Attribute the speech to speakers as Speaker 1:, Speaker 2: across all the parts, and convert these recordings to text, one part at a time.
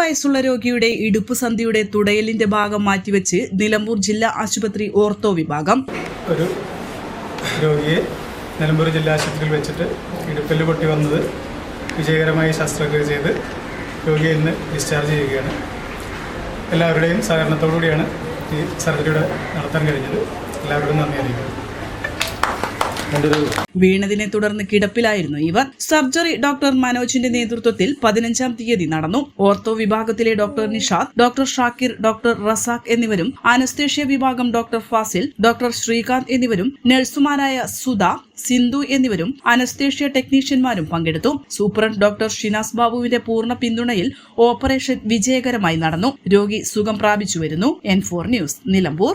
Speaker 1: വയസ്സുള്ള രോഗിയുടെ ഇടുപ്പ് സന്ധിയുടെ തുടയലിന്റെ ഭാഗം മാറ്റിവെച്ച് നിലമ്പൂർ ജില്ലാ ആശുപത്രി ഓർത്തോ വിഭാഗം.
Speaker 2: ഒരു രോഗിയെ നിലമ്പൂർ ജില്ലാ ആശുപത്രിയിൽ വെച്ചിട്ട് ഇടുപ്പൽ പൊട്ടി വന്നത് വിജയകരമായി ശസ്ത്രക്രിയ ചെയ്ത് രോഗിയെ ഇന്ന് ഡിസ്ചാർജ് ചെയ്യുകയാണ്. എല്ലാവരുടെയും സഹകരണത്തോടു കൂടിയാണ് ഈ സർജറിയുടെ നടത്താൻ കഴിഞ്ഞത്. എല്ലാവരോടും നന്ദി അറിയിക്കുന്നു.
Speaker 1: വീണതിനെ തുടർന്ന് കിടപ്പിലായിരുന്നു ഇവർ. സർജറി ഡോക്ടർ മനോജിന്റെ നേതൃത്വത്തിൽ പതിനഞ്ചാം തീയതി നടന്നു. ഓർത്തോ വിഭാഗത്തിലെ doctor Nishad doctor Shakir doctor Razak എന്നിവരും അനസ്തേഷ്യ വിഭാഗം ഡോക്ടർ ഫാസിൽ ഡോക്ടർ ശ്രീകാന്ത് എന്നിവരും നഴ്സുമാരായ സുധ സിന്ധു എന്നിവരും അനസ്തേഷ്യ ടെക്നീഷ്യന്മാരും പങ്കെടുത്തു. സൂപ്രണ്ട് ഡോക്ടർ ഷിനാസ് ബാബുവിന്റെ പൂർണ പിന്തുണയിൽ ഓപ്പറേഷൻ വിജയകരമായി നടന്നു. രോഗി സുഖം പ്രാപിച്ചു വരുന്നു എൻ ഫോർ ന്യൂസ് നിലമ്പൂർ.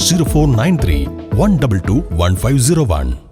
Speaker 3: 0493 122 1501.